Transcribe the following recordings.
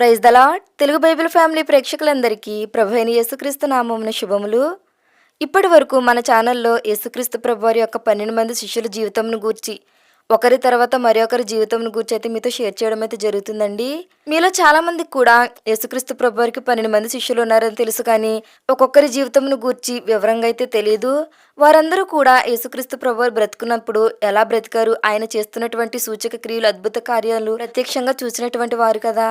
Praise the Lord Telugu Bible family ప్రేక్షకులందరికీ ప్రభు అయిన యేసుక్రీస్తు నామమున శుభములు. ఇప్పటి వరకు మన ఛానల్లో యేసుక్రీస్తు ప్రభు వారి యొక్క పన్నెండు మంది శిష్యుల జీవితంను గూర్చి ఒకరి తర్వాత మరి ఒకరి జీవితంను గూర్చి అయితే మీతో షేర్ చేయడం అయితే జరుగుతుందండి. మీలో చాలా మంది కూడా యేసుక్రీస్తు ప్రభు వారికి పన్నెండు మంది శిష్యులు ఉన్నారని తెలుసు కానీ ఒక్కొక్కరి జీవితంను గూర్చి వివరంగా అయితే తెలియదు వారందరూ కూడా యేసుక్రీస్తు ప్రభు వారు బ్రతుకున్నప్పుడు ఎలా బ్రతికారు ఆయన చేస్తున్నటువంటి సూచక క్రియలు అద్భుత కార్యాలు ప్రత్యక్షంగా చూసినటువంటి వారు కదా.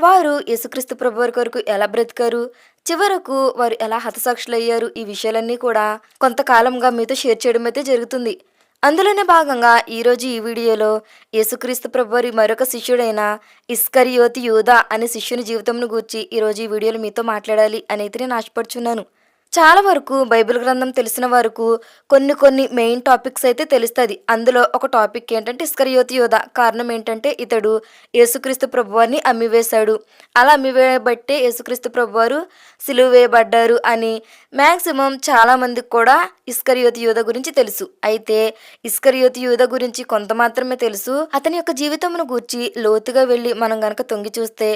వారు యేసుక్రీస్తు ప్రభు వారి కొరకు ఎలా బ్రతికారు? చివరకు వారు ఎలా హతసాక్షులయ్యారు? ఈ విషయాలన్నీ కూడా కొంతకాలంగా మీతో షేర్ చేయడం అయితే జరుగుతుంది. అందులోనే భాగంగా ఈరోజు ఈ వీడియోలో యేసుక్రీస్తు ప్రభు వారి మరొక శిష్యుడైన ఇస్కరియోతి యూదా అనే శిష్యుని జీవితంను గూర్చి ఈరోజు ఈ వీడియోలో మీతో మాట్లాడాలి అని అయితే నేను ఆశపడుచున్నాను. చాలా వరకు బైబిల్ గ్రంథం తెలిసిన వరకు కొన్ని కొన్ని మెయిన్ టాపిక్స్ అయితే తెలుస్తుంది. అందులో ఒక టాపిక్ ఏంటంటే ఇస్కరియోతి యోధ. కారణం ఏంటంటే ఇతడు యేసుక్రీస్తు ప్రభువారిని అమ్మివేశాడు. అలా అమ్మివేయబట్టే యేసుక్రీస్తు ప్రభువారు సిలువ వేయబడ్డారు అని మ్యాక్సిమం చాలా మందికి కూడా ఇస్కరియోతి యోధ గురించి తెలుసు. అయితే ఇస్కరియోతి యోధ గురించి కొంత మాత్రమే తెలుసు. అతని యొక్క జీవితమును గూర్చి లోతుగా వెళ్ళి మనం గనక తొంగి చూస్తే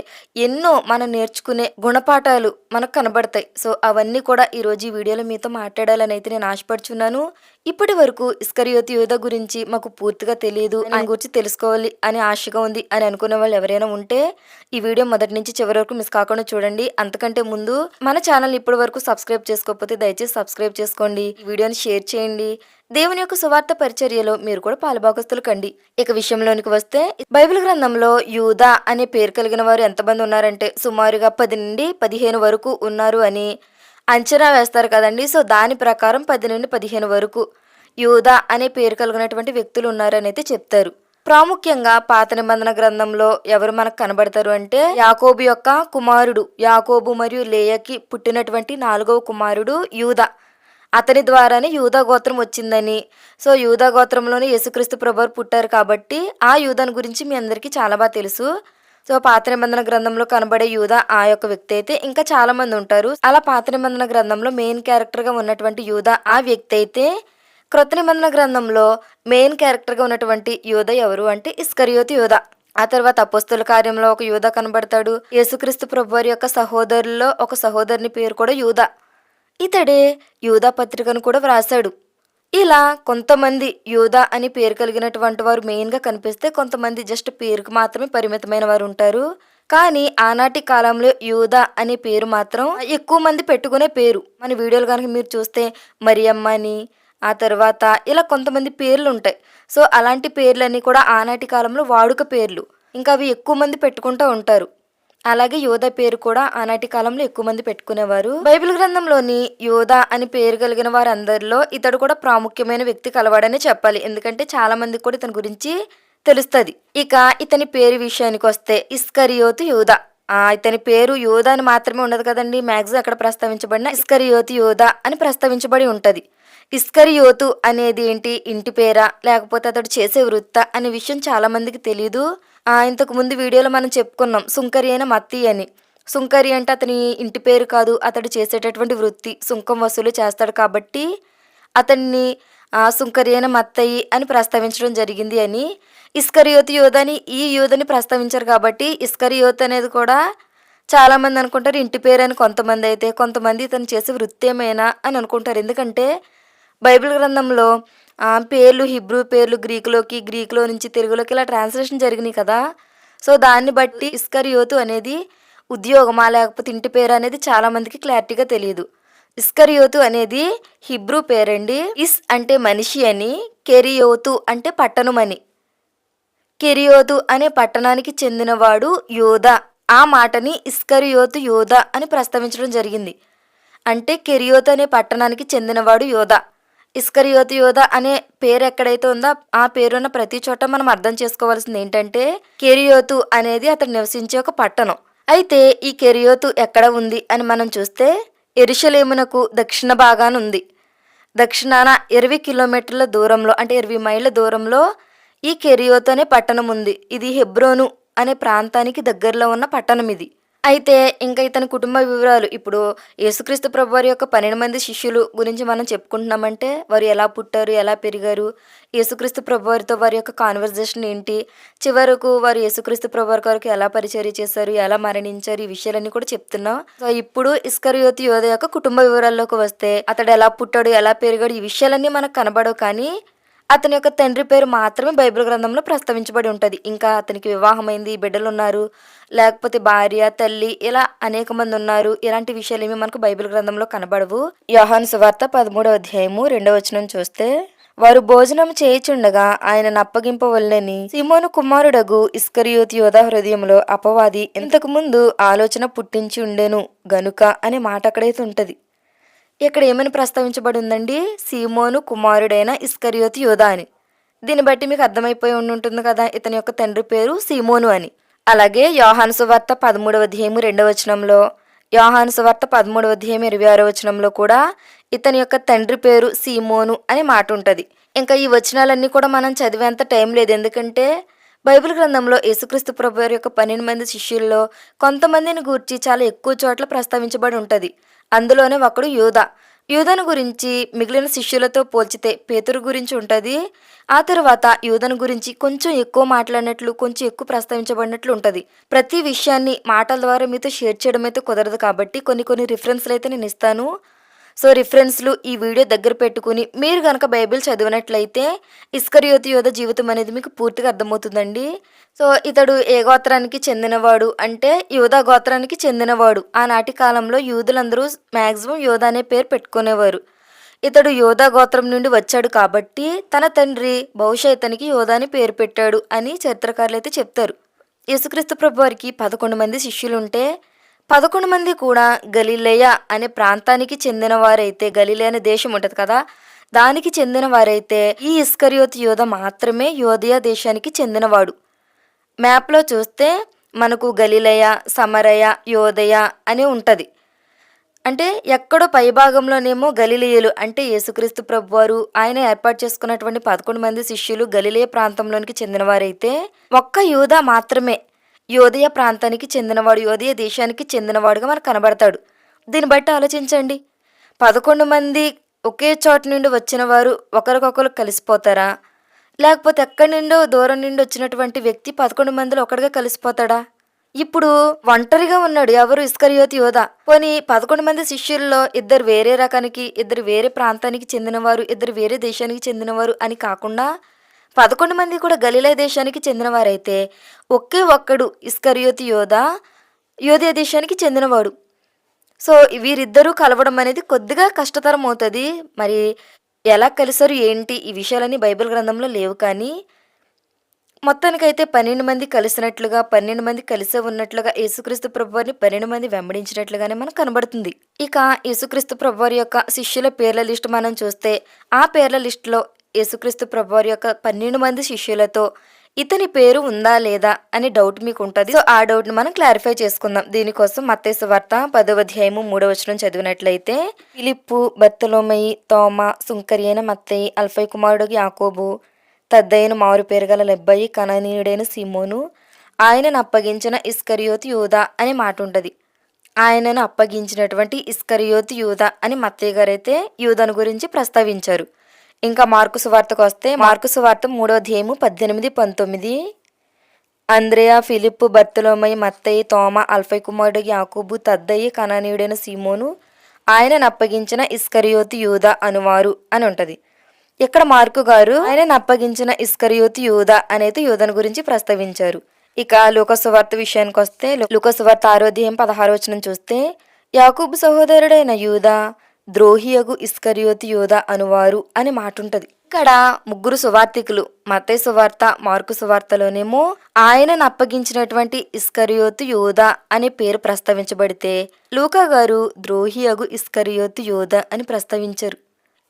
ఎన్నో మనం నేర్చుకునే గుణపాఠాలు మనకు కనబడతాయి. సో అవన్నీ కూడా ఈ రోజు ఈ వీడియోలో మీతో మాట్లాడాలని అయితే నేను ఆశపడుచున్నాను. ఇప్పటి వరకు ఇస్కరియోతి యూద గురించి మాకు పూర్తిగా తెలియదు ఆయన గురించి తెలుసుకోవాలి అని ఆశగా ఉంది అని అనుకునే వాళ్ళు ఎవరైనా ఉంటే ఈ వీడియో మొదటి నుంచి చివరి వరకు మిస్ కాకుండా చూడండి. అంతకంటే ముందు మన ఛానల్ ఇప్పటి వరకు సబ్స్క్రైబ్ చేసుకోకపోతే దయచేసి సబ్స్క్రైబ్ చేసుకోండి. ఈ వీడియోని షేర్ చేయండి. దేవుని యొక్క సువార్త పరిచర్యలో మీరు కూడా పాలుభాగస్తులు కండి. ఇక విషయంలోనికి వస్తే బైబిల్ గ్రంథంలో యూదా అనే పేరు కలిగిన వారు ఎంతమంది ఉన్నారంటే సుమారుగా పది నుండి పదిహేను వరకు ఉన్నారు అని అంచనా వేస్తారు కదండి. సో దాని ప్రకారం పది నుండి పదిహేను వరకు యూదా అనే పేరు కలిగినటువంటి వ్యక్తులు ఉన్నారని అయితే చెప్తారు. ప్రాముఖ్యంగా పాత నిబంధన గ్రంథంలో ఎవరు మనకు కనబడతారు అంటే యాకోబు యొక్క కుమారుడు యాకోబు మరియు లేయకి పుట్టినటువంటి నాలుగవ కుమారుడు యూదా. అతని ద్వారానే యూదా గోత్రం వచ్చిందని. సో యూదా గోత్రంలోనే యేసుక్రీస్తు ప్రభువారు పుట్టారు కాబట్టి ఆ యూదాని గురించి మీ అందరికీ చాలా బాగా తెలుసు. సో పాత నిబంధన గ్రంథంలో కనబడే యూదా ఆ యొక్క వ్యక్తి అయితే ఇంకా చాలా మంది ఉంటారు. అలా పాత నిబంధన గ్రంథంలో మెయిన్ క్యారెక్టర్గా ఉన్నటువంటి యూదా ఆ వ్యక్తి అయితే క్రొత్త నిబంధన గ్రంథంలో మెయిన్ క్యారెక్టర్గా ఉన్నటువంటి యూద ఎవరు అంటే ఇస్కరియోతి యూద. ఆ తర్వాత అపోస్తుల కార్యంలో ఒక యూధ కనబడతాడు. యేసుక్రీస్తు ప్రభువారి యొక్క సహోదరుల్లో ఒక సహోదరుని పేరు కూడా యూధ ఇతడే యూదా పత్రికను కూడా వ్రాసాడు ఇలా కొంతమంది యోధా అని పేరు కలిగినటువంటి వారు మెయిన్గా కనిపిస్తే కొంతమంది జస్ట్ పేరుకు మాత్రమే పరిమితమైన వారు ఉంటారు. కానీ ఆనాటి కాలంలో యూదా అనే పేరు మాత్రం ఎక్కువ మంది పెట్టుకునే పేరు. మన వీడియోలు కనుక మీరు చూస్తే మరియమ్మ అని ఆ తర్వాత ఇలా కొంతమంది పేర్లు ఉంటాయి. సో అలాంటి పేర్లన్నీ కూడా ఆనాటి కాలంలో వాడుక పేర్లు. ఇంకా అవి ఎక్కువ మంది పెట్టుకుంటూ ఉంటారు. అలాగే యోధ పేరు కూడా ఆనాటి కాలంలో ఎక్కువ మంది పెట్టుకునేవారు. బైబిల్ గ్రంథంలోని యోధ అని పేరు కలిగిన వారందరిలో ఇతడు కూడా ప్రాముఖ్యమైన వ్యక్తి కలవాడని చెప్పాలి. ఎందుకంటే చాలా మందికి కూడా ఇతని గురించి తెలుస్తుంది. ఇక ఇతని పేరు విషయానికి వస్తే ఇస్కరియోతు యోధ. ఆ ఇతని పేరు యోధ అని మాత్రమే ఉండదు కదండి. మ్యాగ్జిన్ అక్కడ ప్రస్తావించబడిన ఇస్కరియోతు యోధ అని ప్రస్తావించబడి ఉంటుంది. ఇస్కరియోతు అనేది ఏంటి? ఇంటి పేరా? లేకపోతే అతడు చేసే వృత్త? అనే విషయం చాలా మందికి తెలియదు ఇంతకు ముందు వీడియోలో మనం చెప్పుకున్నాం సుంకరి అయిన మత్తి అని. సుంకరి అంటే అతని ఇంటి పేరు కాదు అతడు చేసేటటువంటి వృత్తి. సుంకం వసూలు చేస్తాడు కాబట్టి అతన్ని సుంకరి అయిన మత్తయి అని ప్రస్తావించడం జరిగింది అని. ఇస్కరియోతు యోధని ఈ యోధని ప్రస్తావించారు కాబట్టి ఇస్కరియోత్ అనేది కూడా చాలామంది అనుకుంటారు ఇంటి పేరు అని కొంతమంది అయితే కొంతమంది ఇతను చేసే వృత్తి ఏమైనా అని అనుకుంటారు. ఎందుకంటే బైబిల్ గ్రంథంలో ఆ, పేర్లు హిబ్రూ పేర్లు గ్రీకులోకి గ్రీకులో నుంచి తెలుగులోకి ఇలా ట్రాన్స్లేషన్ జరిగినాయి కదా. సో దాన్ని బట్టి ఇస్కరియోతు అనేది ఉద్యోగమా లేకపోతే ఇంటి పేరు అనేది చాలామందికి క్లారిటీగా తెలియదు ఇస్కరియోతు అనేది హిబ్రూ పేరండి. ఇస్ అంటే మనిషి అని కెరియోతు అంటే పట్టణమని కెరియోతు అనే పట్టణానికి చెందినవాడు యోధ. ఆ మాటని ఇస్కరియోతు యోధ అని ప్రస్తావించడం జరిగింది. అంటే కెరియోతు అనే పట్టణానికి చెందినవాడు యోధ. ఇస్కరియోతి యోధ అనే పేరు ఎక్కడైతే ఉందో ఆ పేరున్న ప్రతి చోట మనం అర్థం చేసుకోవాల్సింది ఏంటంటే కెరియోతు అనేది అతడు నివసించే ఒక పట్టణం. అయితే ఈ కెరియోతు ఎక్కడ ఉంది అని మనం చూస్తే ఎరుషలేమునకు దక్షిణ భాగాన ఉంది. దక్షిణాన ఇరవై కిలోమీటర్ల దూరంలో అంటే ఇరవై మైళ్ళ దూరంలో ఈ కెరియోతు అనే పట్టణం ఉంది. ఇది హెబ్రోను అనే ప్రాంతానికి దగ్గరలో ఉన్న పట్టణం ఇది. అయితే ఇంకా ఇతని కుటుంబ వివరాలు. ఇప్పుడు యేసుక్రీస్తు ప్రభు వారి యొక్క పన్నెండు మంది శిష్యులు గురించి మనం చెప్పుకుంటున్నామంటే వారు ఎలా పుట్టారు ఎలా పెరిగారు యేసుక్రీస్తు ప్రభు వారితో వారి యొక్క కాన్వర్జేషన్ ఏంటి చివరకు వారు యేసుక్రీస్తు ప్రభు వారి కొరకు ఎలా పరిచర్య చేశారు ఎలా మరణించారు ఈ విషయాలన్నీ కూడా చెప్తున్నాం. సో ఇప్పుడు ఇస్కరియోతి యోధ యొక్క కుటుంబ వివరాల్లోకి వస్తే అతడు ఎలా పుట్టాడు ఎలా పెరిగాడు ఈ విషయాలన్నీ మనకు కనబడవు కానీ అతని యొక్క తండ్రి పేరు మాత్రమే బైబిల్ గ్రంథంలో ప్రస్తావించబడి ఉంటుంది. ఇంకా అతనికి వివాహమైంది బిడ్డలు ఉన్నారు లేకపోతే భార్య తల్లి ఇలా అనేక మంది ఉన్నారు. ఇలాంటి విషయాలు ఏమి మనకు బైబిల్ గ్రంథంలో కనబడవు. యోహాన్ సువార్త పదమూడవ అధ్యాయము రెండవ వచనం చూస్తే వారు భోజనం చేయుచుండగా ఆయన అప్పగింపవల్లని సిమోను కుమారుడగు ఇస్కరియోతి యోధ హృదయంలో అపవాది ఇంతకు ముందు ఆలోచన పుట్టించి ఉండెను గనుక అనే మాట అక్కడైతే ఉంటది. ఇక్కడ ఏమని ప్రస్తావించబడి ఉందండి సీమోను కుమారుడైన ఇస్కరియోతి యోధ అని. దీన్ని బట్టి మీకు అర్థమైపోయి ఉండి ఉంటుంది కదా ఇతని యొక్క తండ్రి పేరు సీమోను అని. అలాగే యోహాను సువార్త పదమూడవ అధ్యాయము రెండవ వచనంలో యోహాను సువార్త పదమూడవ అధ్యాయం ఇరవై ఆరో వచనంలో కూడా ఇతని యొక్క తండ్రి పేరు సీమోను అనే మాట ఉంటుంది. ఇంకా ఈ వచనాలన్నీ కూడా మనం చదివేంత టైం లేదు. ఎందుకంటే బైబిల్ గ్రంథంలో యేసుక్రీస్తు ప్రభు యొక్క పన్నెండు మంది శిష్యుల్లో కొంతమందిని గూర్చి చాలా ఎక్కువ చోట్ల ప్రస్తావించబడి ఉంటుంది. అందులోనే ఒకడు యూద. యూదను గురించి మిగిలిన శిష్యులతో పోల్చితే పేతురు గురించి ఉంటుంది. ఆ తర్వాత యూదను గురించి కొంచెం ఎక్కువ మాట్లాడినట్లు కొంచెం ఎక్కువ ప్రస్తావించబడినట్లు ఉంటుంది. ప్రతి విషయాన్ని మాటల ద్వారా మీతో షేర్ చేయడం అయితే కుదరదు కాబట్టి కొన్ని కొన్ని రిఫరెన్స్లు అయితే నేను ఇస్తాను. సో రిఫరెన్స్లు ఈ వీడియో దగ్గర పెట్టుకుని మీరు కనుక బైబిల్ చదివినట్లయితే ఇస్కరియోతి యోధ జీవితం అనేది మీకు పూర్తిగా అర్థమవుతుందండి. సో ఇతడు ఏ గోత్రానికి చెందినవాడు అంటే యోధ గోత్రానికి చెందినవాడు. ఆనాటి కాలంలో యూదులందరూ మ్యాక్సిమం యోధ అనే పేరు పెట్టుకునేవారు. ఇతడు యోధా గోత్రం నుండి వచ్చాడు కాబట్టి తన తండ్రి బహుశా ఇతనికి యోధా అని పేరు పెట్టాడు అని చరిత్రకారులు అయితే చెప్తారు. యేసుక్రీస్తు ప్రభు వారికి పదకొండు మంది శిష్యులుంటే పదకొండు మంది కూడా గలీలయ అనే ప్రాంతానికి చెందిన వారైతే గలిలయ అనే దేశం ఉంటుంది కదా దానికి చెందిన వారైతే ఈ ఇస్కరియోత్ యోధ మాత్రమే యోధయ దేశానికి చెందినవాడు. మ్యాప్లో చూస్తే మనకు గలిలయ సమరయ యోదయ అని ఉంటుంది. అంటే ఎక్కడో పైభాగంలోనేమో గలిలియలు అంటే యేసుక్రీస్తు ప్రభువారు ఆయన ఏర్పాటు చేసుకున్నటువంటి పదకొండు మంది శిష్యులు గలిలయ ప్రాంతంలోనికి చెందినవారైతే ఒక్క యూదా మాత్రమే యోదయ ప్రాంతానికి చెందినవాడు యోదయ దేశానికి చెందినవాడుగా మనకు కనబడతాడు. దీన్ని బట్టి ఆలోచించండి. పదకొండు మంది ఒకే చోట నుండి వచ్చిన వారు ఒకరికొకరు కలిసిపోతారా? లేకపోతే ఎక్కడి నుండో దూరం నుండి వచ్చినటువంటి వ్యక్తి పదకొండు మందిలో ఒకటిగా కలిసిపోతాడా? ఇప్పుడు ఒంటరిగా ఉన్నాడు ఎవరు? ఇస్కరియోతి యోధ పోనీ పదకొండు మంది శిష్యుల్లో ఇద్దరు వేరే రకానికి ఇద్దరు వేరే ప్రాంతానికి చెందినవారు ఇద్దరు వేరే దేశానికి చెందినవారు అని కాకుండా పదకొండు మంది కూడా గలీలయ దేశానికి చెందినవారైతే ఒకే ఒక్కడు ఇస్కరియోతి యోధ యోధియా దేశానికి చెందినవాడు. సో వీరిద్దరూ కలవడం అనేది కొద్దిగా కష్టతరం అవుతుంది. మరి ఎలా కలిసారు ఏంటి? ఈ విషయాలన్నీ బైబిల్ గ్రంథంలో లేవు కానీ మొత్తానికైతే పన్నెండు మంది కలిసినట్లుగా పన్నెండు మంది కలిసే ఉన్నట్లుగా యేసుక్రీస్తు ప్రభువారిని పన్నెండు మంది వెంబడించినట్లుగానే మనకు కనబడుతుంది. ఇక యేసుక్రీస్తు ప్రభువారి యొక్క శిష్యుల పేర్ల లిస్ట్ మనం చూస్తే ఆ పేర్ల లిస్టులో యేసుక్రీస్తు ప్రభువారి యొక్క పన్నెండు మంది శిష్యులతో ఇతని పేరు ఉందా లేదా అనే డౌట్ మీకు ఉంటుంది సో ఆ డౌట్ని మనం క్లారిఫై చేసుకుందాం. దీనికోసం మత్తేసు వార్త పదవ అధ్యాయము మూడవ వచనం చదివినట్లయితే ఫిలిప్పు బత్తలోమయి తోమ సుంకరి అయిన మత్తయి అల్ఫై కుమారుడు యాకోబు తద్దైన మారు పేరు గల లెబ్బయి కననీయుడైన సీమోను ఆయనను అప్పగించిన ఇస్కరియోతి యూదా అనే మాట ఉంటుంది ఆయనను అప్పగించినటువంటి ఇస్కరియోతి యూదా అని మత్తయ్య గారైతే యూదను గురించి ప్రస్తావించారు. ఇంకా మార్కు సువార్తకు వస్తే మార్కు సువార్త మూడో పద్దెనిమిది పంతొమ్మిది. అంద్రేయ ఫిలిప్ బర్తలోమయ్య మత్తయి తోమ అల్ఫై కుమారుడు యాకూబు తద్దయి కణనీయుడైన సీమోను ఆయనను అప్పగించిన ఇస్కరియోతి యూద అనువారు అని ఉంటుంది. ఇక్కడ మార్కు గారు ఆయనను అప్పగించిన ఇస్కరియోతి యూద అనేది యూదను గురించి ప్రస్తావించారు. ఇక లోకసువార్త విషయానికి వస్తే లోకసువార్త ఆరోధ్యం పదహారు వచనం చూస్తే యాకూబు సహోదరుడైన యూదా ద్రోహియగు ఇస్కరియోతి యోధ అనువారు అనే మాట ఉంటది ఇక్కడ ముగ్గురు సువార్తికులు మతయ్య సువార్త మార్కు సువార్తలోనేమో ఆయనను అప్పగించినటువంటి ఇస్కరియోతు యోధ అనే పేరు ప్రస్తావించబడితే లూకా గారు ద్రోహియగు ఇస్కరియోతు యోధ అని ప్రస్తావించారు.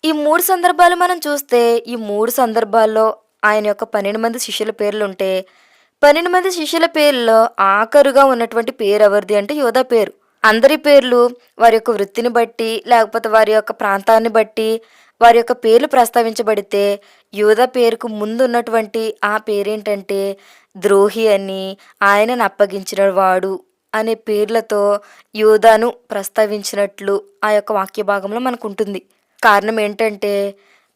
ఈ మూడు సందర్భాలు మనం చూస్తే ఈ మూడు సందర్భాల్లో ఆయన యొక్క పన్నెండు మంది శిష్యుల పేర్లు ఉంటే పన్నెండు మంది శిష్యుల పేర్లలో ఆఖరుగా ఉన్నటువంటి పేరు ఎవరిది అంటే యోధ పేరు. అందరి పేర్లు వారి యొక్క వృత్తిని బట్టి లేకపోతే వారి యొక్క ప్రాంతాన్ని బట్టి వారి యొక్క పేర్లు ప్రస్తావించబడితే యూద పేరుకు ముందు ఉన్నటువంటి ఆ పేరేంటంటే ద్రోహి అని ఆయనను అప్పగించిన వాడు అనే పేర్లతో యోధాను ప్రస్తావించినట్లు ఆ యొక్క వాక్య భాగంలో మనకు ఉంటుంది. కారణం ఏంటంటే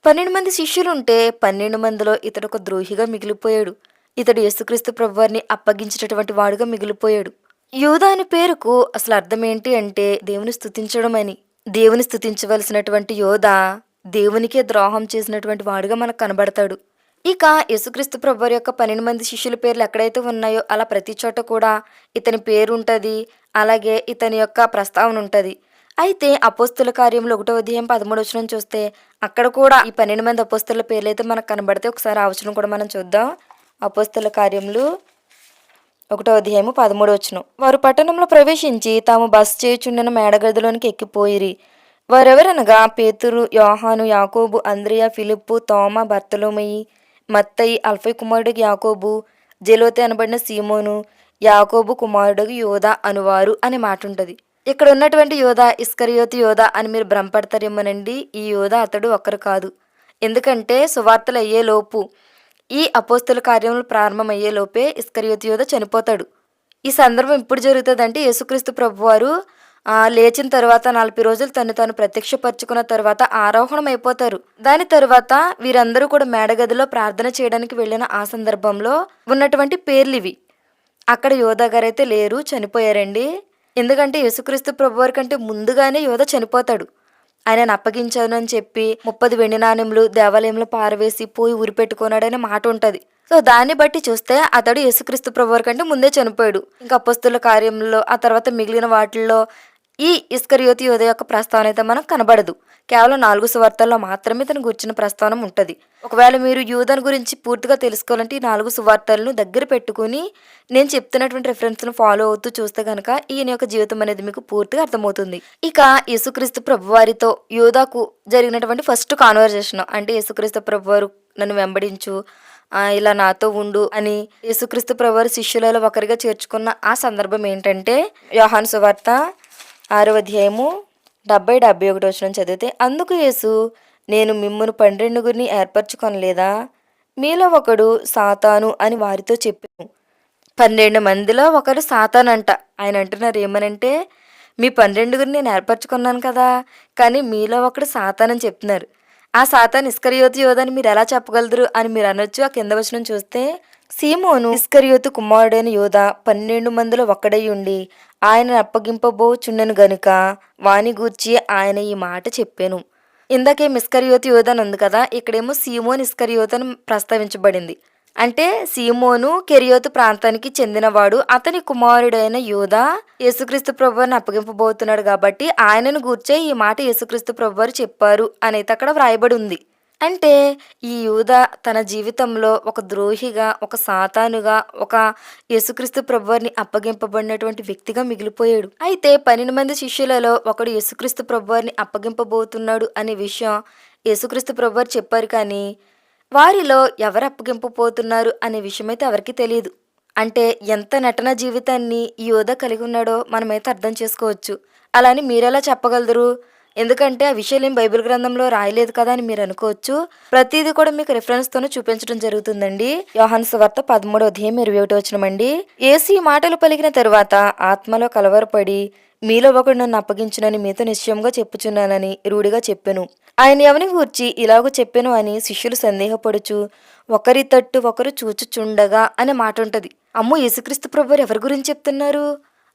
పన్నెండు మంది శిష్యులు ఉంటే పన్నెండు మందిలో ఇతడు ఒక ద్రోహిగా మిగిలిపోయాడు. ఇతడు యేసుక్రీస్తు ప్రభువారిని అప్పగించినటువంటి వాడుగా మిగిలిపోయాడు. యూదా అని పేరుకు అసలు అర్థం ఏంటి అంటే దేవుని స్థుతించడం అని దేవుని స్థుతించవలసినటువంటి యోధ దేవునికే ద్రోహం చేసినటువంటి వాడుగా మనకు కనబడతాడు. ఇక యేసుక్రీస్తు ప్రభువారి యొక్క పన్నెండు మంది శిష్యుల పేర్లు ఎక్కడైతే ఉన్నాయో అలా ప్రతి చోట కూడా ఇతని పేరు ఉంటుంది అలాగే ఇతని యొక్క ప్రస్తావన ఉంటుంది. అయితే అపోస్తుల కార్యంలో ఒకటో ఉదయం పదమూడు వచ్చిన చూస్తే అక్కడ కూడా ఈ పన్నెండు మంది అపోస్తుల పేర్లు అయితే మనకు కనబడితే ఒకసారి ఆ వచనం కూడా మనం చూద్దాం. అపోస్తుల కార్యములు ఒకటో అధ్యాయము పదమూడు వచ్చును వారు పట్టణంలో ప్రవేశించి తాము బస చేయుచుండిన మేడగదిలోనికి ఎక్కిపోయిరి. వారెవరనగా పేతురు యోహాను యాకోబు అంద్రియ ఫిలిప్పు తోమ బర్తలోమయి మత్తయి అల్ఫై కుమారుడు యాకోబు జెలోతే అనబడిన సీమోను యాకోబు కుమారుడు యోధ అనువారు అనే మాట ఉంటుంది ఇక్కడ ఉన్నటువంటి యోధ ఇస్కరియోతి యోధ అని మీరు భ్రమపడతారేమోనండి ఈ యోధ అతడు ఒక్కరు కాదు. ఎందుకంటే సువార్తలు అయ్యే లోపు ఈ అపోస్తుల కార్యములు ప్రారంభమయ్యే లోపే ఇస్కరియోతి యోధ చనిపోతాడు. ఈ సందర్భం ఎప్పుడు జరుగుతుందంటే యేసుక్రీస్తు ప్రభువారు లేచిన తర్వాత నలభై రోజులు తను తాను ప్రత్యక్షపరుచుకున్న తర్వాత ఆరోహణం అయిపోతారు దాని తర్వాత వీరందరూ కూడా మేడగదిలో ప్రార్థన చేయడానికి వెళ్ళిన ఆ సందర్భంలో ఉన్నటువంటి పేర్లు ఇవి అక్కడ యోధా గారు అయితే లేరు చనిపోయారండి. ఎందుకంటే యేసుక్రీస్తు ప్రభువారి కంటే ముందుగానే యోధ చనిపోతాడు. ఆయనను అప్పగించాను అని చెప్పి ముప్పది వెండి నాణ్యములు దేవాలయంలో పారవేసి పోయి ఉరిపెట్టుకున్నాడనే మాట ఉంటుంది. సో దాన్ని బట్టి చూస్తే అతడు యేసుక్రీస్తు ప్రభువారి కంటే ముందే చనిపోయాడు. ఇంకా అపస్తుల కార్యంలో ఆ తర్వాత మిగిలిన వాటిల్లో ఈ ఇస్కరియోతి యోధ యొక్క ప్రస్తావన అయితే మనకు కనబడదు. కేవలం నాలుగు సువార్తల్లో మాత్రమే తన గురించిన ప్రస్తావన ఉంటుంది. ఒకవేళ మీరు యూదన్ గురించి పూర్తిగా తెలుసుకోవాలంటే ఈ నాలుగు సువార్తలను దగ్గర పెట్టుకుని నేను చెప్తున్నటువంటి రెఫరెన్స్ను ఫాలో అవుతూ చూస్తే కనుక ఈయన యొక్క జీవితం అనేది మీకు పూర్తిగా అర్థమవుతుంది. ఇక యేసుక్రీస్తు ప్రభువారితో యోధాకు జరిగినటువంటి ఫస్ట్ కాన్వర్జేషన్ అంటే యేసుక్రీస్తు ప్రభువారు నన్ను వెంబడించు ఇలా నాతో ఉండు అని యేసుక్రీస్తు ప్రభువారు శిష్యులలో ఒకరిగా చేర్చుకున్న ఆ సందర్భం ఏంటంటే యోహాన్ సువార్త ఆరో అధ్యాయము డెబ్బై డెబ్బై ఒకటి వచ్చిన చదివితే అందుకు యేసు నేను మిమ్మును పన్నెండుగురిని ఏర్పరచుకొనలేదా? మీలో ఒకడు సాతాను అని వారితో చెప్పాను. పన్నెండు మందిలో ఒకరు సాతాన్ అంట ఆయన అంటున్నారు ఏమనంటే మీ పన్నెండుగురిని నేను ఏర్పరచుకున్నాను కదా కానీ మీలో ఒకడు సాతాన్ అని చెప్తున్నారు. ఆ సాతాన్ ఇస్కరియోతి యోధని మీరు ఎలా చెప్పగలరు అని మీరు అనొచ్చు. ఆ కింద వచ్చిన చూస్తే సీమోను ఇస్కరియోతు కుమారుడైన యోధ పన్నెండు మందిలో ఒక్కడై ఉండి ఆయన అప్పగింపబోచున్నను గనుక వాని గూర్చి ఆయన ఈ మాట చెప్పాను. ఇందాకే మిస్కరియోతు యోధ అని ఉంది కదా ఇక్కడేమో సీమోన్ ఇస్కరియోత్ ప్రస్తావించబడింది. అంటే సీమోను కెరియోతు ప్రాంతానికి చెందినవాడు అతని కుమారుడైన యోధ యేసుక్రీస్తు ప్రభువారిని అప్పగింపబోతున్నాడు కాబట్టి ఆయనను గూర్చే ఈ మాట యేసుక్రీస్తు ప్రభువారు చెప్పారు అనేది అక్కడ వ్రాయబడి ఉంది. అంటే ఈ యూద తన జీవితంలో ఒక ద్రోహిగా ఒక సాతానుగా ఒక యేసుక్రీస్తు ప్రభువారిని అప్పగింపబడినటువంటి వ్యక్తిగా మిగిలిపోయాడు. అయితే పన్నెండు మంది శిష్యులలో ఒకడు యేసుక్రీస్తు ప్రభువారిని అప్పగింపబోతున్నాడు అనే విషయం యేసుక్రీస్తు ప్రభువారు చెప్పారు కానీ వారిలో ఎవరు అప్పగింపబోతున్నారు అనే విషయం అయితే ఎవరికి తెలియదు అంటే ఎంత నటన జీవితాన్ని ఈ యోధ కలిగి ఉన్నాడో మనమైతే అర్థం చేసుకోవచ్చు. అలా అని మీరెలా చెప్పగలరు? ఎందుకంటే ఆ విషయాలు ఏం బైబిల్ గ్రంథంలో రాయలేదు కదా అని మీరు అనుకోవచ్చు. ప్రతిదీ కూడా మీకు రిఫరెన్స్ తోనే చూపించడం జరుగుతుందండి. యోహాను వార్త పదమూడో అధ్యాయం ఇరవై ఒకటి వచ్చినమండి ఏసు ఈ మాటలు పలికిన తరువాత ఆత్మలో కలవరపడి మీలో ఒకడు నన్ను అప్పగించునని మీతో నిశ్చయంగా చెప్పుచున్నానని రూఢిగా చెప్పాను. ఆయన ఎవని గూర్చి ఇలాగూ చెప్పాను అని శిష్యులు సందేహపడుచు ఒకరి తట్టు ఒకరు చూచుచుండగా అనే మాట ఉంటది. అమ్మో యేసుక్రీస్తు ప్రభు ఎవరి గురించి చెప్తున్నారు?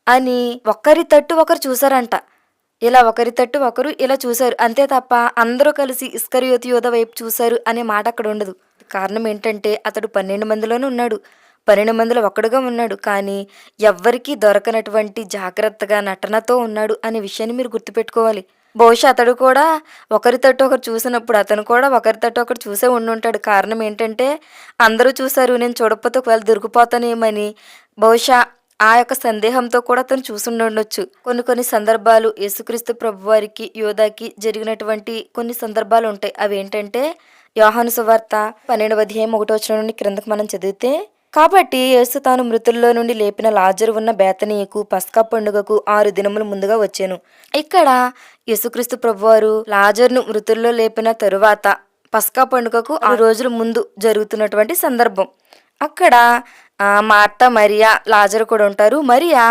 అని ఒకరి తట్టు ఒకరు చూసారంట. ఇలా ఒకరి తట్టు ఒకరు ఇలా చూశారు. అంతే తప్ప అందరూ కలిసి ఇస్కరియోతి యోధ వైపు చూశారు అనే మాట అక్కడ ఉండదు. కారణం ఏంటంటే అతడు పన్నెండు మందిలోనే ఉన్నాడు. పన్నెండు మందిలో ఒక్కడుగా ఉన్నాడు. కానీ ఎవ్వరికీ దొరకనటువంటి జాగ్రత్తగా నటనతో ఉన్నాడు అనే విషయాన్ని మీరు గుర్తుపెట్టుకోవాలి. బహుశా అతడు కూడా ఒకరి తట్టు ఒకరు చూసినప్పుడు అతను కూడా ఒకరి తట్టు ఒకరు చూసే ఉండి ఉంటాడు కారణం ఏంటంటే అందరూ చూశారు నేను చూడకపోతే ఒకవేళ దొరికిపోతానేమని బహుశా ఆ యొక్క సందేహంతో కూడా అతను చూసుండొచ్చు కొన్ని కొన్ని సందర్భాలు యేసుక్రీస్తు ప్రభువారికి యోధాకి జరిగినటువంటి కొన్ని సందర్భాలు ఉంటాయి. అవి ఏంటంటే యోహాను సువార్త పన్నెండవ అధ్యాయం ఒకటో వచ్చిన నుండి క్రిందకు మనం చదివితే కాబట్టి యేసు తాను మృతుల్లో నుండి లేపిన లాజరు ఉన్న బేతనీయకు పస్కా పండుగకు ఆరు దినములు ముందుగా వచ్చాను. ఇక్కడ యేసుక్రీస్తు ప్రభువారు లాజర్ను మృతుల్లో లేపిన తరువాత పస్కా పండుగకు ఆరు రోజుల ముందు జరుగుతున్నటువంటి సందర్భం. అక్కడ ఆ మార్త మరియా లాజరు కూడా ఉంటారు. మరియా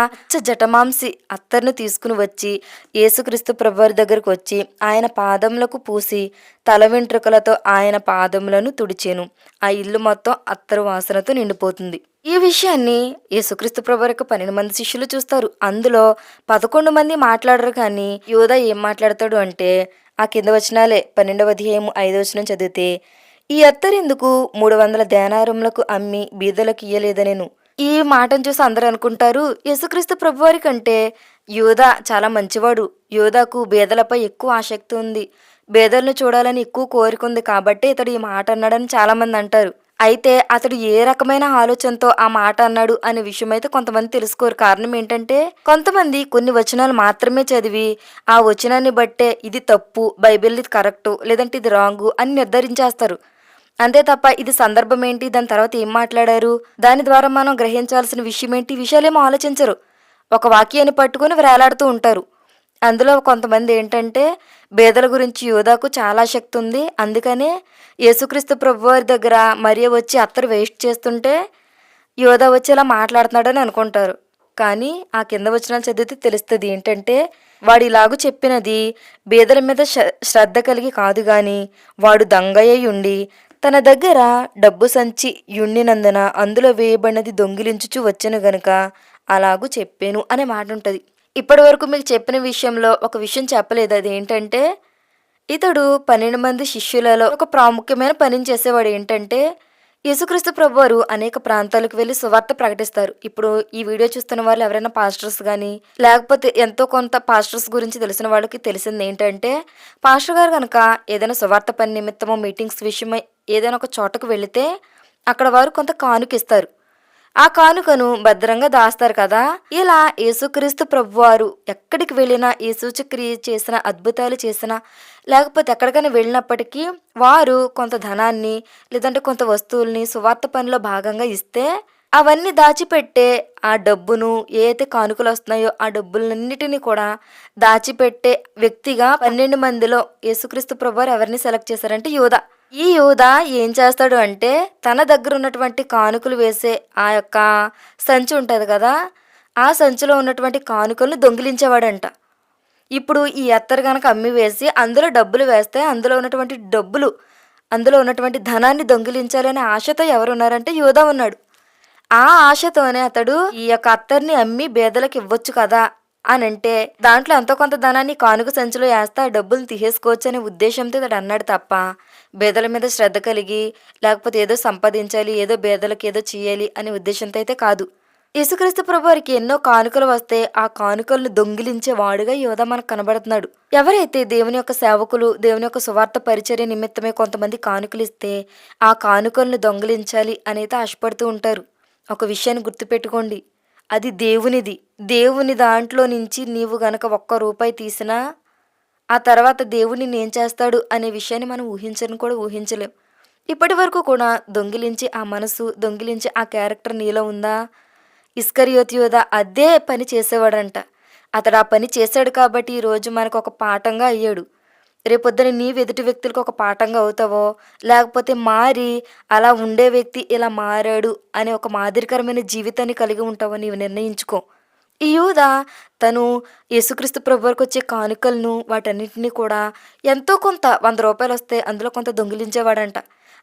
జటమాంసి అత్తర్ను తీసుకుని వచ్చి యేసుక్రీస్తు ప్రభువారి దగ్గరకు వచ్చి ఆయన పాదములకు పూసి తల వెంట్రుకలతో ఆయన పాదములను తుడిచేను. ఆ ఇల్లు మొత్తం అత్తరు వాసనతో నిండిపోతుంది. ఈ విషయాన్ని యేసుక్రీస్తు ప్రభు యొక్క పన్నెండు మంది శిష్యులు చూస్తారు. అందులో పదకొండు మంది మాట్లాడరు కానీ యోధ ఏం మాట్లాడతాడు అంటే ఆ కింద వచనాలే పన్నెండవ అధ్యాయం ఐదవ వచనం చదివితే ఈ అత్తరెందుకు మూడు వందల దేనారంలకు అమ్మి బీదలకు ఇయ్యలేదనేను. ఈ మాటను చూసి అందరూ అనుకుంటారు యేసుక్రీస్తు ప్రభువారి కంటే యోధా చాలా మంచివాడు. యోధాకు బేదలపై ఎక్కువ ఆసక్తి ఉంది. బేదలను చూడాలని ఎక్కువ కోరిక ఉంది కాబట్టి ఇతడు ఈ మాట అన్నాడని చాలామంది అంటారు. అయితే అతడు ఏ రకమైన ఆలోచనతో ఆ మాట అన్నాడు అనే విషయం అయితే కొంతమంది తెలుసుకోరు. కారణం ఏంటంటే కొంతమంది కొన్ని వచనాలు మాత్రమే చదివి ఆ వచనాన్ని బట్టే ఇది తప్పు బైబిల్ ఇది కరెక్టు లేదంటే ఇది రాంగు అని నిర్ధారించేస్తారు. అంతే తప్ప ఇది సందర్భం ఏంటి? దాని తర్వాత ఏం మాట్లాడారు? దాని ద్వారా మనం గ్రహించాల్సిన విషయం ఏంటి? విషయాలేమో ఆలోచించరు. ఒక వాక్యాన్ని పట్టుకుని వేలాడుతూ ఉంటారు. అందులో కొంతమంది ఏంటంటే బేదల గురించి యోధాకు చాలా శక్తి ఉంది. అందుకనే యేసుక్రీస్తు ప్రభు వారి దగ్గర మరియ వచ్చి అత్తరు వేస్ట్ చేస్తుంటే యోధ వచ్చి ఇలా మాట్లాడుతున్నాడని అనుకుంటారు. కానీ ఆ కింద వచ్చిన చదివితే తెలుస్తుంది ఏంటంటే వాడు ఇలాగూ చెప్పినది బేదల మీద శ్ర- శ్రద్ధ కలిగి కాదు గాని వాడు దొంగయ్య ఉండి తన దగ్గర డబ్బు సంచి యుండినందున అందులో వేయబడినది దొంగిలించుచు వచ్చను గనుక అలాగూ చెప్పాను అనే మాట ఉంటుంది ఇప్పటి వరకు మీకు చెప్పిన విషయంలో ఒక విషయం చెప్పలేదు. అది ఏంటంటే ఇతడు పన్నెండు మంది శిష్యులలో ఒక ప్రాముఖ్యమైన పనిని చేసేవాడు ఏంటంటే యేసుక్రీస్తు ప్రభువారు అనేక ప్రాంతాలకు వెళ్ళి సువార్త ప్రకటిస్తారు. ఇప్పుడు ఈ వీడియో చూస్తున్న వాళ్ళు ఎవరైనా పాస్టర్స్ కానీ లేకపోతే ఎంతో కొంత పాస్టర్స్ గురించి తెలిసిన వాళ్ళకి తెలిసింది ఏంటంటే పాస్టర్ గారు కనుక ఏదైనా సువార్త పని నిమిత్తమో మీటింగ్స్ విషయమై ఏదైనా ఒక చోటకు వెళితే అక్కడ వారు కొంత కానుకిస్తారు. ఆ కానుకను భద్రంగా దాస్తారు కదా? ఇలా యేసుక్రీస్తు ప్రభువారు ఎక్కడికి వెళ్ళినా ఈ సూచక్రియ చేసిన అద్భుతాలు చేసినా లేకపోతే ఎక్కడికైనా వెళ్ళినప్పటికీ వారు కొంత ధనాన్ని లేదంటే కొంత వస్తువుల్ని సువార్త పనిలో భాగంగా ఇస్తే అవన్నీ దాచిపెట్టే ఆ డబ్బును ఏ అయితే కానుకలు వస్తున్నాయో ఆ డబ్బులన్నిటినీ కూడా దాచిపెట్టే వ్యక్తిగా పన్నెండు మందిలో యేసుక్రీస్తు ప్రభువారు ఎవరిని సెలెక్ట్ చేశారంటే యోధ ఈ యోధ ఏం చేస్తాడు అంటే తన దగ్గర ఉన్నటువంటి కానుకలు వేసే ఆ యొక్క సంచి ఉంటుంది కదా ఆ సంచిలో ఉన్నటువంటి కానుకలను దొంగిలించేవాడంట. ఇప్పుడు ఈ ఎత్తరు కనుక అమ్మి వేసి అందులో డబ్బులు వేస్తే అందులో ఉన్నటువంటి డబ్బులు అందులో ఉన్నటువంటి ధనాన్ని దొంగిలించాలనే ఆశతో ఎవరు ఉన్నారంటే యోధ ఉన్నాడు. ఆ ఆశతోనే అతడు ఈ యొక్క అత్తర్ని అమ్మి బేదలకు ఇవ్వచ్చు కదా అని అంటే దాంట్లో ఎంతో కొంత ధనాన్ని కానుక సంచిలో వేస్తే ఆ డబ్బులు తీసేసుకోవచ్చు అనే ఉద్దేశంతో ఇతడు అన్నాడు తప్ప బేదల మీద శ్రద్ధ కలిగి లేకపోతే ఏదో సంపాదించాలి ఏదో బేదలకు ఏదో చేయాలి అనే ఉద్దేశంతో అయితే కాదు. యేసుక్రీస్తు ప్రభు వారికి ఎన్నో కానుకలు వస్తే ఆ కానుకలను దొంగిలించే వాడుగా యోధ మనకు కనబడుతున్నాడు. ఎవరైతే దేవుని యొక్క సేవకులు దేవుని యొక్క సువార్త పరిచర్య నిమిత్తమే కొంతమంది కానుకలు ఇస్తే ఆ కానుకలను దొంగిలించాలి అనైతే ఆశపడుతూ ఉంటారు. ఒక విషయాన్ని గుర్తుపెట్టుకోండి. అది దేవునిది. దేవుని దాంట్లో నుంచి నీవు గనక ఒక్క రూపాయి తీసినా ఆ తర్వాత దేవుడిని ఏం చేస్తాడు అనే విషయాన్ని మనం ఊహించని కూడా ఊహించలేం. ఇప్పటి వరకు కూడా దొంగిలించి ఆ మనసు దొంగిలించి ఆ క్యారెక్టర్ నీలో ఉందా? ఇస్కరియోతి యోధ అదే పని చేసేవాడంట. అతడు ఆ పని చేశాడు కాబట్టి ఈరోజు మనకు ఒక పాఠంగా అయ్యాడు. రేపొద్దున నీవు ఎదుటి వ్యక్తులకు ఒక పాఠంగా అవుతావో లేకపోతే మారి అలా ఉండే వ్యక్తి ఇలా మారాడు అనే ఒక మాదిరికరమైన జీవితాన్ని కలిగి ఉంటావో నీవు నిర్ణయించుకో. ఈ యూద తను యేసుక్రీస్తు ప్రభువరకు వచ్చే కానుకలను వాటన్నిటిని కూడా ఎంతో కొంత వంద రూపాయలు వస్తే అందులో కొంత దొంగిలించేవాడంట.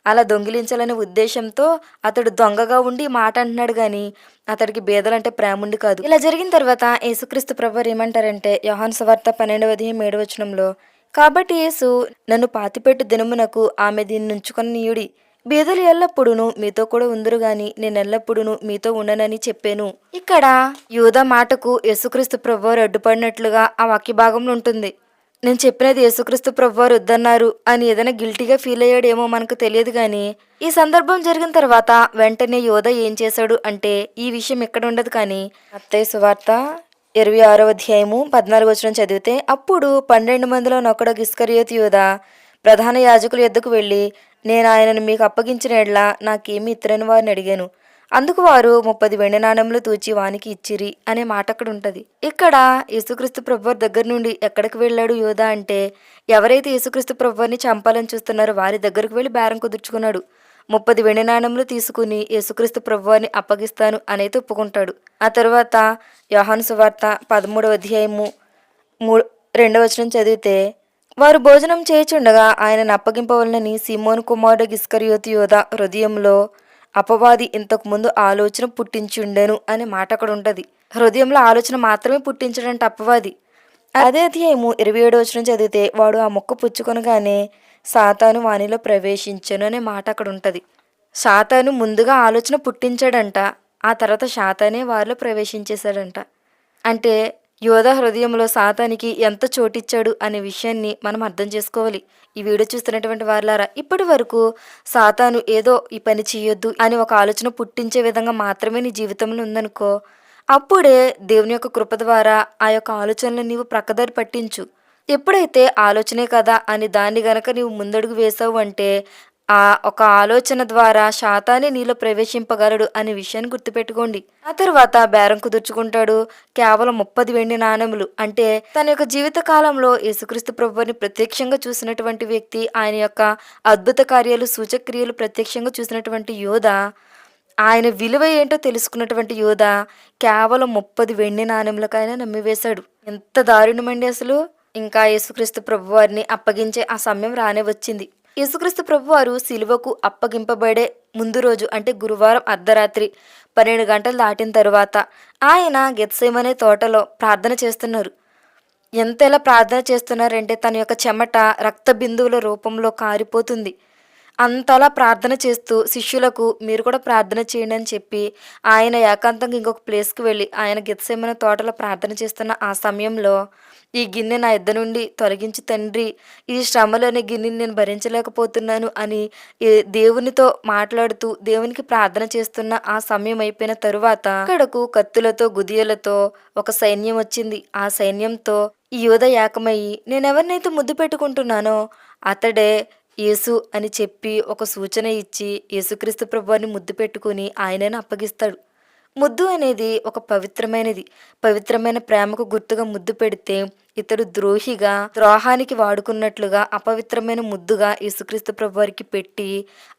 అలా దొంగిలించాలనే ఉద్దేశంతో అతడు దొంగగా ఉండి మాట అంటున్నాడు కానీ అతడికి బేదలంటే ప్రేముండి కాదు. ఇలా జరిగిన తర్వాత యేసుక్రీస్తు ప్రభు ఏమంటారంటే యోహాన్ సువార్త పన్నెండవది ఏడవచనంలో కాబట్టి యేసు నన్ను పాతిపెట్టు దినమునకు ఆమె దీన్ని ఉంచుకొని బీదలు ఎల్లప్పుడూను మీతో కూడా ఉందరు గాని నేను ఎల్లప్పుడూను మీతో ఉండనని చెప్పాను. ఇక్కడ యూద మాటకు యేసుక్రీస్తు ప్రభువారు అడ్డుపడినట్లుగా ఆ వాక్య భాగంలో ఉంటుంది. నేను చెప్పినది యేసుక్రీస్తు ప్రభువారు వద్దన్నారు అని ఏదైనా గిల్టీగా ఫీల్ అయ్యాడేమో మనకు తెలియదు కానీ ఈ సందర్భం జరిగిన తర్వాత వెంటనే యోధ ఏం చేశాడు అంటే ఈ విషయం ఎక్కడ ఉండదు కానీ అత్తయ్య సువార్త ఇరవై ఆరో అధ్యాయము పద్నాలుగు వచ్చిన చదివితే అప్పుడు పన్నెండు మందిలో నొక్కడు గిస్కరియోత్ యోధ ప్రధాన యాజకుల ఎద్దుకు వెళ్ళి నేను ఆయనను మీకు అప్పగించిన ఎడ్ల నాకేమి ఇతరని వారిని అడిగాను. అందుకు వారు ముప్పది వెండి నాణ్యములు తూచి వానికి ఇచ్చిరి అనే మాట అక్కడ ఉంటుంది. ఇక్కడ యేసుక్రీస్తు ప్రభువారి దగ్గర నుండి ఎక్కడికి వెళ్ళాడు యోధ అంటే ఎవరైతే యేసుక్రీస్తు ప్రభువారిని చంపాలని చూస్తున్నారో వారి దగ్గరకు వెళ్ళి బేరం కుదుర్చుకున్నాడు. ముప్పది వెండి నాణెములు తీసుకుని యేసుక్రీస్తు ప్రభువాన్ని అప్పగిస్తాను అనేది ఒప్పుకుంటాడు. ఆ తర్వాత యోహాను సువార్త పదమూడవ అధ్యాయము మూ రెండవ వచనం చదివితే వారు భోజనం చేయుచుండగా ఆయనను అప్పగింపవలనని సిమోన్ కుమారుడు గిస్కరియోతు యోధ హృదయంలో అపవాది ఇంతకు ముందు ఆలోచన పుట్టించుండెను అనే మాట అక్కడ ఉంటుంది. హృదయంలో ఆలోచన మాత్రమే పుట్టించడంటే అపవాది. అదే అధ్యాయము ఇరవై ఏడు వచ్చిన చదివితే వాడు ఆ మొక్క పుచ్చుకొనగానే సాతాను వానిలో ప్రవేశించను అనే మాట అక్కడ ఉంటుంది సాతాను ముందుగా ఆలోచన పుట్టించాడంట ఆ తర్వాత శాతానే వారిలో ప్రవేశించేశాడంట. అంటే యోధ హృదయంలో సాతానికి ఎంత చోటిచ్చాడు అనే విషయాన్ని మనం అర్థం చేసుకోవాలి. ఈ వీడియో చూస్తున్నటువంటి వారిలారా ఇప్పటి వరకు సాతాను ఏదో ఈ పని చేయొద్దు అని ఒక ఆలోచన పుట్టించే విధంగా మాత్రమే నీ జీవితంలో ఉందనుకో అప్పుడే దేవుని యొక్క కృప ద్వారా ఆ యొక్క ఆలోచనలు నీవు ప్రక్కదారి పట్టించు. ఎప్పుడైతే ఆలోచనే కదా అని దాన్ని గనక నీవు ముందడుగు వేసావు అంటే ఆ ఒక ఆలోచన ద్వారా శాతాన్ని నీలో ప్రవేశింపగలడు అనే విషయాన్ని గుర్తుపెట్టుకోండి. ఆ తర్వాత బేరం కుదుర్చుకుంటాడు కేవలం ముప్పది వెండి నాణెములు. అంటే తన యొక్క జీవిత కాలంలో యేసుక్రీస్తు ప్రభువుని ప్రత్యక్షంగా చూసినటువంటి వ్యక్తి ఆయన యొక్క అద్భుత కార్యాలు సూచక్రియలు ప్రత్యక్షంగా చూసినటువంటి యోధ ఆయన విలువ ఏంటో తెలుసుకున్నటువంటి యోధ కేవలం ముప్పది వెండి నాణ్యములకైనా నమ్మివేశాడు. ఎంత దారుణమండి అసలు! ఇంకా యేసుక్రీస్తు ప్రభువారిని అప్పగించే ఆ సమయం రానే వచ్చింది. యేసుక్రీస్తు ప్రభువారు సిలువకు అప్పగింపబడే ముందు రోజు అంటే గురువారం అర్ధరాత్రి పన్నెండు గంటలు దాటిన తరువాత ఆయన గెత్సేమనే తోటలో ప్రార్థన చేస్తున్నారు. ఎంతలా ప్రార్థన చేస్తున్నారంటే తన యొక్క చెమట రక్త బిందువుల రూపంలో కారిపోతుంది. అంతలా ప్రార్థన చేస్తూ శిష్యులకు మీరు కూడా ప్రార్థన చేయండి అని చెప్పి ఆయన ఏకాంతంగా ఇంకొక ప్లేస్కి వెళ్ళి ఆయన గెత్సేమన తోటలో ప్రార్థన చేస్తున్న ఆ సమయంలో ఈ గిన్నె నా ఇద్ద నుండి తొలగించి తండ్రి. ఈ శ్రమలోని గిన్నెని నేను భరించలేకపోతున్నాను అని దేవునితో మాట్లాడుతూ దేవునికి ప్రార్థన చేస్తున్న ఆ సమయం అయిపోయిన తరువాత అక్కడకు కత్తులతో గుదియలతో ఒక సైన్యం వచ్చింది. ఆ సైన్యంతో ఈ యోధ ఏకమయ్యి నేనెవరినైతే ముద్దు పెట్టుకుంటున్నానో అతడే యేసు అని చెప్పి ఒక సూచన ఇచ్చి యేసుక్రీస్తు ప్రభువాన్ని ముద్దు పెట్టుకుని ఆయనను అప్పగిస్తాడు. ముద్దు అనేది ఒక పవిత్రమైనది. పవిత్రమైన ప్రేమకు గుర్తుగా ముద్దు పెడితే ఇతడు ద్రోహిగా ద్రోహానికి వాడుకున్నట్లుగా అపవిత్రమైన ముద్దుగా యేసుక్రీస్తు ప్రభువారికి పెట్టి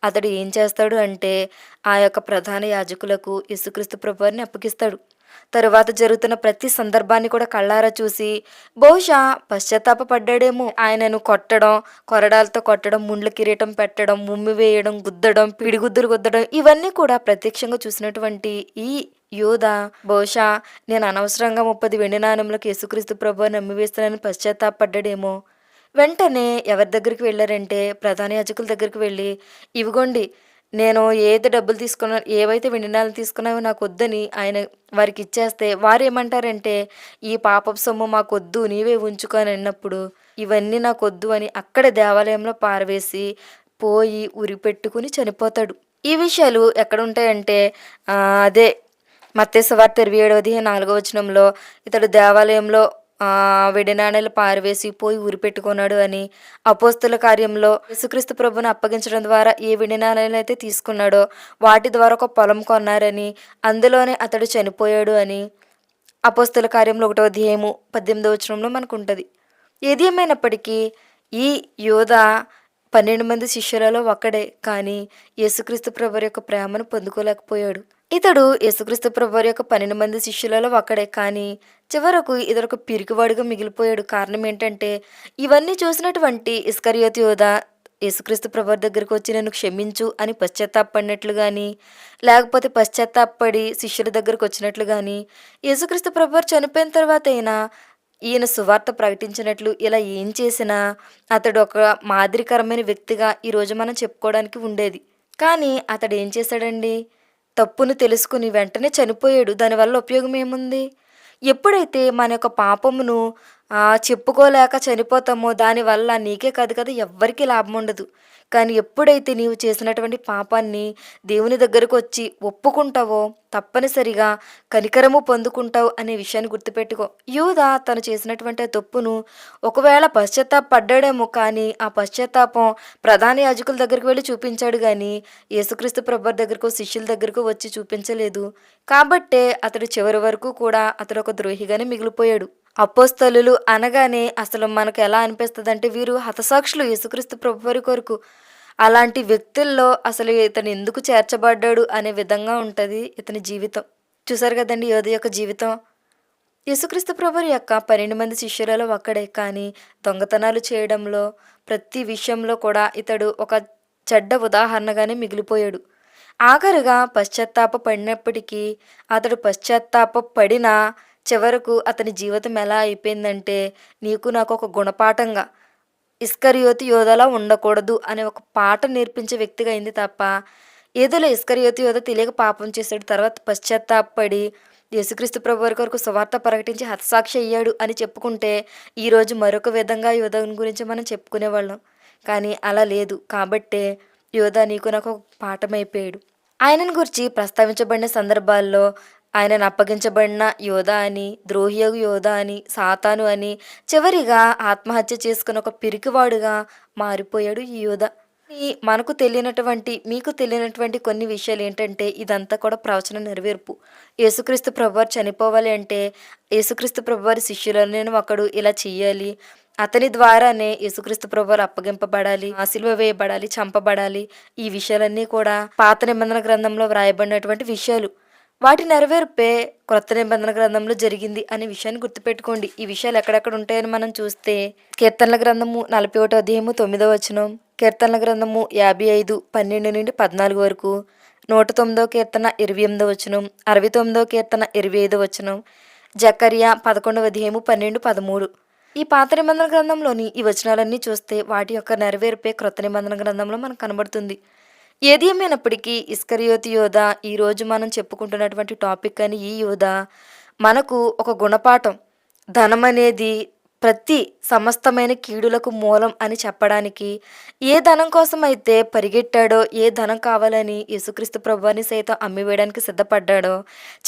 అతడు ఏం చేస్తాడు అంటే ఆ యొక్క ప్రధాన యాజకులకు యేసుక్రీస్తు ప్రభువారిని అప్పగిస్తాడు. తరువాత జరుగుతున్న ప్రతి సందర్భాన్ని కూడా కళ్ళారా చూసి బహుశా పశ్చాత్తాపడ్డాడేమో ఆయనను కొట్టడం కొరడాలతో కొట్టడం ముండ్ల కిరీటం పెట్టడం ముమ్మి వేయడం గుద్దడం పిడిగుద్దులు గుద్దడం ఇవన్నీ కూడా ప్రత్యక్షంగా చూసినటువంటి ఈ యోధ బహుశా నేను అనవసరంగా ముప్పది వెండి నాణ్యములకు యేసుక్రీస్తు ప్రభు నమ్మివేస్తున్నానని పశ్చాత్తాపడ్డాడేమో వెంటనే ఎవరి దగ్గరికి వెళ్ళారంటే ప్రధాన యాజకుల దగ్గరికి వెళ్ళి ఇవిగోండి నేను ఏది డబ్బులు తీసుకున్నా ఏవైతే వెండినాలు తీసుకున్నావో నాకు వద్దని ఆయన వారికి ఇచ్చేస్తే వారు ఏమంటారంటే ఈ పాపపు సొమ్ము మాకు వద్దు నీవే ఉంచుకొని అన్నప్పుడు ఇవన్నీ నాకు వద్దు అని అక్కడ దేవాలయంలో పారవేసి పోయి ఉరి పెట్టుకుని చనిపోతాడు. ఈ విషయాలు ఎక్కడ ఉంటాయంటే అదే మత్స్య వార్త ఇరవై ఏడవది నాలుగవ వచనంలో ఇతడు దేవాలయంలో ఆ, వెండి నాణేలు పారవేసి పోయి పెట్టుకున్నాడు అని అపోస్తుల కార్యంలో యేసుక్రీస్తు ప్రభుని అప్పగించడం ద్వారా ఏ వెండి అయితే తీసుకున్నాడో వాటి ద్వారా ఒక పొలం కొన్నారని అందులోనే అతడు చనిపోయాడు అని అపోస్తుల కార్యంలో ఒకటో అధ్యాయము పద్దెనిమిదవ వచనంలో మనకు ఉంటుంది ఏది ఏమైనప్పటికీ ఈ యోధ పన్నెండు మంది శిష్యులలో ఒక్కడే కానీ యేసుక్రీస్తు ప్రభు యొక్క ప్రేమను పొందుకోలేకపోయాడు. ఇతడు యేసుక్రీస్తు ప్రభు యొక్క పన్నెండు మంది శిష్యులలో ఒక్కడే కానీ చివరకు ఇతడు ఒక పిరికివాడిగా మిగిలిపోయాడు. కారణం ఏంటంటే ఇవన్నీ చూసినటువంటి ఇస్కరియోత్ యోధ యేసుక్రీస్తు ప్రభు దగ్గరికి వచ్చి నన్ను క్షమించు అని పశ్చాత్తాపడినట్లు కానీ లేకపోతే పశ్చాత్తాపడి శిష్యుల దగ్గరకు వచ్చినట్లు కానీ యేసుక్రీస్తు ప్రభు చనిపోయిన తర్వాత అయినా ఈయన సువార్త ప్రకటించినట్లు ఇలా ఏం చేసినా అతడు ఒక మాదిరికరమైన వ్యక్తిగా ఈరోజు మనం చెప్పుకోవడానికి ఉండేది. కానీ అతడు ఏం చేశాడండి? తప్పును తెలుసుకుని వెంటనే చనిపోయాడు. దానివల్ల ఉపయోగం ఏముంది? ఎప్పుడైతే మన యొక్క పాపమును చెప్పుకోలేక చనిపోతామో దానివల్ల నీకే కాదు కదా ఎవ్వరికీ లాభం ఉండదు. కానీ ఎప్పుడైతే నీవు చేసినటువంటి పాపాన్ని దేవుని దగ్గరకు వచ్చి ఒప్పుకుంటావో తప్పనిసరిగా కనికరము పొందుకుంటావు అనే విషయాన్ని గుర్తుపెట్టుకో. యూద తను చేసినటువంటి తప్పును ఒకవేళ పశ్చాత్తాపడ్డాడేమో కానీ ఆ పశ్చాత్తాపం ప్రధాన యాజకుల దగ్గరికి వెళ్ళి చూపించాడు కానీ యేసుక్రీస్తు ప్రభు దగ్గరకు శిష్యుల దగ్గరకు వచ్చి చూపించలేదు. కాబట్టే అతడు చివరి వరకు కూడా అతడు ఒక ద్రోహిగానే మిగిలిపోయాడు. అపోస్తలు అనగానే అసలు మనకు ఎలా అనిపిస్తుంది అంటే వీరు హతసాక్షులు యేసుక్రీస్తు ప్రభువారి కొరకు. అలాంటి వ్యక్తుల్లో అసలు ఇతను ఎందుకు చేర్చబడ్డాడు అనే విధంగా ఉంటుంది ఇతని జీవితం. చూసారు కదండి యోధ యొక్క జీవితం? యేసుక్రీస్తు ప్రభువారి యొక్క పన్నెండు మంది శిష్యులలో ఒక్కడే. కానీ దొంగతనాలు చేయడంలో ప్రతి విషయంలో కూడా ఇతడు ఒక చెడ్డ ఉదాహరణగానే మిగిలిపోయాడు. ఆఖరుగా పశ్చాత్తాప పడినప్పటికీ అతడు పశ్చాత్తాప పడినా చివరకు అతని జీవితం ఎలా అయిపోయిందంటే నీకు నాకు ఒక గుణపాఠంగా ఇస్కరియోతి యోధలా ఉండకూడదు అనే ఒక పాట నేర్పించే వ్యక్తిగా అయింది తప్ప ఏదోలో ఇస్కరియోతి యోధ తెలియక పాపం చేశాడు తర్వాత పశ్చాత్తాపడి యేసుక్రీస్తు ప్రభు వారి కొరకు సువార్త ప్రకటించి హతసాక్షి అయ్యాడు అని చెప్పుకుంటే ఈరోజు మరొక విధంగా యోధని గురించి మనం చెప్పుకునేవాళ్ళం. కానీ అలా లేదు. కాబట్టే యోధ నీకు నాకు ఒక పాఠమైపోయాడు ఆయనను గురించి ప్రస్తావించబడిన సందర్భాల్లో ఆయనను అప్పగించబడిన యోధ అని ద్రోహియగు యోధ అని సాతాను అని చివరిగా ఆత్మహత్య చేసుకుని ఒక పిరికివాడుగా మారిపోయాడు ఈ యోధ. ఈ మనకు తెలియనటువంటి మీకు తెలియనటువంటి కొన్ని విషయాలు ఏంటంటే ఇదంతా కూడా ప్రవచన నెరవేర్పు. యేసుక్రీస్తు ప్రభువారు చనిపోవాలి అంటే యేసుక్రీస్తు ప్రభువారి శిష్యులను నేను ఒకడు ఇలా చెయ్యాలి. అతని ద్వారానే యేసుక్రీస్తు ప్రభువారు అప్పగింపబడాలి ఆ సిలువ వేయబడాలి చంపబడాలి. ఈ విషయాలన్నీ కూడా పాత నిబంధన గ్రంథంలో వ్రాయబడినటువంటి విషయాలు. వాటి నెరవేర్పే క్రొత్త నిబంధన గ్రంథంలో జరిగింది అనే విషయాన్ని గుర్తుపెట్టుకోండి. ఈ విషయాలు ఎక్కడెక్కడ ఉంటాయని మనం చూస్తే కీర్తనల గ్రంథము నలభై ఒకటో అధ్యాయము తొమ్మిదో వచనం కీర్తనల గ్రంథము యాభై ఐదు పన్నెండు నుండి పద్నాలుగు వరకు నూట తొమ్మిదో కీర్తన ఇరవై ఎనిమిదో వచనం అరవై తొమ్మిదో కీర్తన ఇరవై ఐదో వచనం జకరియా పదకొండవ అధ్యాయము పన్నెండు పదమూడు. ఈ పాత నిబంధన గ్రంథంలోని ఈ వచనాలన్నీ చూస్తే వాటి యొక్క నెరవేర్పే క్రొత్త నిబంధన గ్రంథంలో మనకు కనబడుతుంది. ఏది ఏమైనప్పటికీ ఇస్కరియోతి యోధ ఈరోజు మనం చెప్పుకుంటున్నటువంటి టాపిక్ అని ఈ యోధ మనకు ఒక గుణపాఠం. ధనం అనేది ప్రతి సమస్తమైన కీడులకు మూలం అని చెప్పడానికి ఏ ధనం కోసం అయితే పరిగెట్టాడో ఏ ధనం కావాలని యేసుక్రీస్తు ప్రభువాన్ని సైతం అమ్మివేయడానికి సిద్ధపడ్డాడో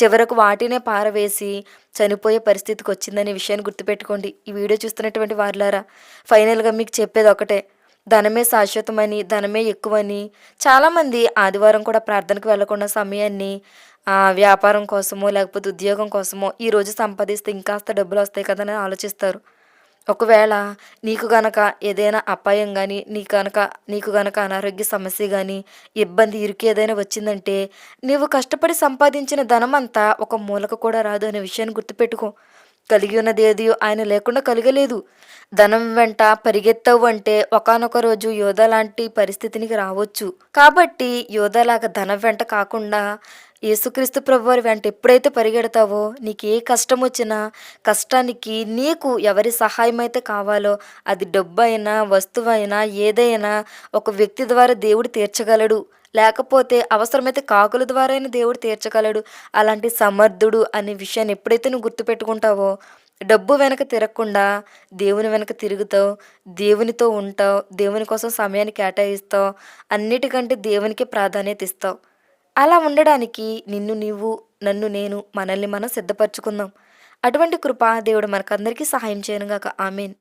చివరకు వాటినే పారవేసి చనిపోయే పరిస్థితికి వచ్చిందనే విషయాన్ని గుర్తుపెట్టుకోండి. ఈ వీడియో చూస్తున్నటువంటి వారులారా ఫైనల్గా మీకు చెప్పేది ఒకటే ధనమే శాశ్వతమని ధనమే ఎక్కువని. చాలామంది ఆదివారం కూడా ప్రార్థనకు వెళ్ళకుండా సమయాన్ని వ్యాపారం కోసమో లేకపోతే ఉద్యోగం కోసమో ఈరోజు సంపాదిస్తే ఇంకాస్త డబ్బులు వస్తాయి కదా అని ఆలోచిస్తారు. ఒకవేళ నీకు గనక ఏదైనా అపాయం కానీ నీ కనుక నీకు గనక అనారోగ్య సమస్య కానీ ఇబ్బంది ఇరుకు ఏదైనా వచ్చిందంటే నీవు కష్టపడి సంపాదించిన ధనం అంతా ఒక మూలకు కూడా రాదు అనే విషయాన్ని గుర్తుపెట్టుకో. కలిగి ఉన్నది ఏది? ఆయన లేకుండా కలగలేదు. ధనం వెంట పరిగెత్తావు అంటే ఒకానొక రోజు యోధ లాంటి పరిస్థితినికి రావచ్చు. కాబట్టి యోధలాగా ధనం వెంట కాకుండా యేసుక్రీస్తు ప్రభువారి వెంట ఎప్పుడైతే పరిగెడతావో నీకు ఏ కష్టం వచ్చినా కష్టానికి నీకు ఎవరి సహాయం అయితే కావాలో అది డబ్బు అయినా వస్తువు అయినా ఏదైనా ఒక వ్యక్తి ద్వారా దేవుడు తీర్చగలడు. లేకపోతే అవసరమైతే కాకుల ద్వారా దేవుడు తీర్చగలడు. అలాంటి సమర్థుడు అనే విషయాన్ని ఎప్పుడైతే నువ్వు గుర్తుపెట్టుకుంటావో డబ్బు వెనక తిరగకుండా దేవుని వెనక తిరుగుతావు దేవునితో ఉంటావు దేవుని కోసం సమయాన్ని కేటాయిస్తావు అన్నిటికంటే దేవునికి ప్రాధాన్యత ఇస్తావు. అలా ఉండడానికి నిన్ను నీవు నన్ను నేను మనల్ని మనం సిద్ధపరచుకుందాం. అటువంటి కృప దేవుడు మనకందరికీ సహాయం చేయనుగాక. ఆమెన్.